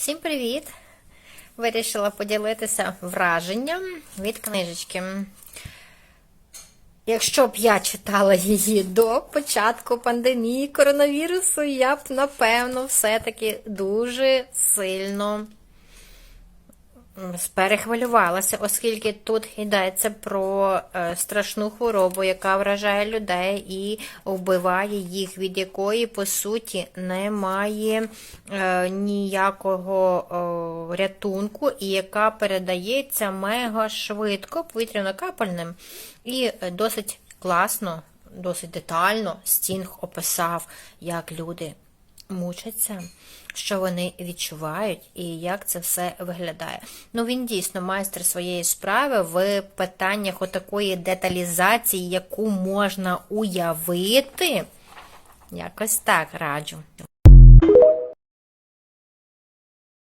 Всім привіт! Вирішила поділитися враженням від книжечки. Якщо б я читала її до початку пандемії коронавірусу, я б, напевно, все-таки дуже сильно перехвилювалася, оскільки тут йдеться про е, страшну хворобу, яка вражає людей і вбиває їх, від якої, по суті, немає е, ніякого рятунку, і яка передається мега швидко повітряно-капельним. І досить класно, досить детально Стінг описав, як люди мучаться, що вони відчувають і як це все виглядає. Ну, він дійсно майстер своєї справи в питаннях отакої деталізації, яку можна уявити. Якось так раджу.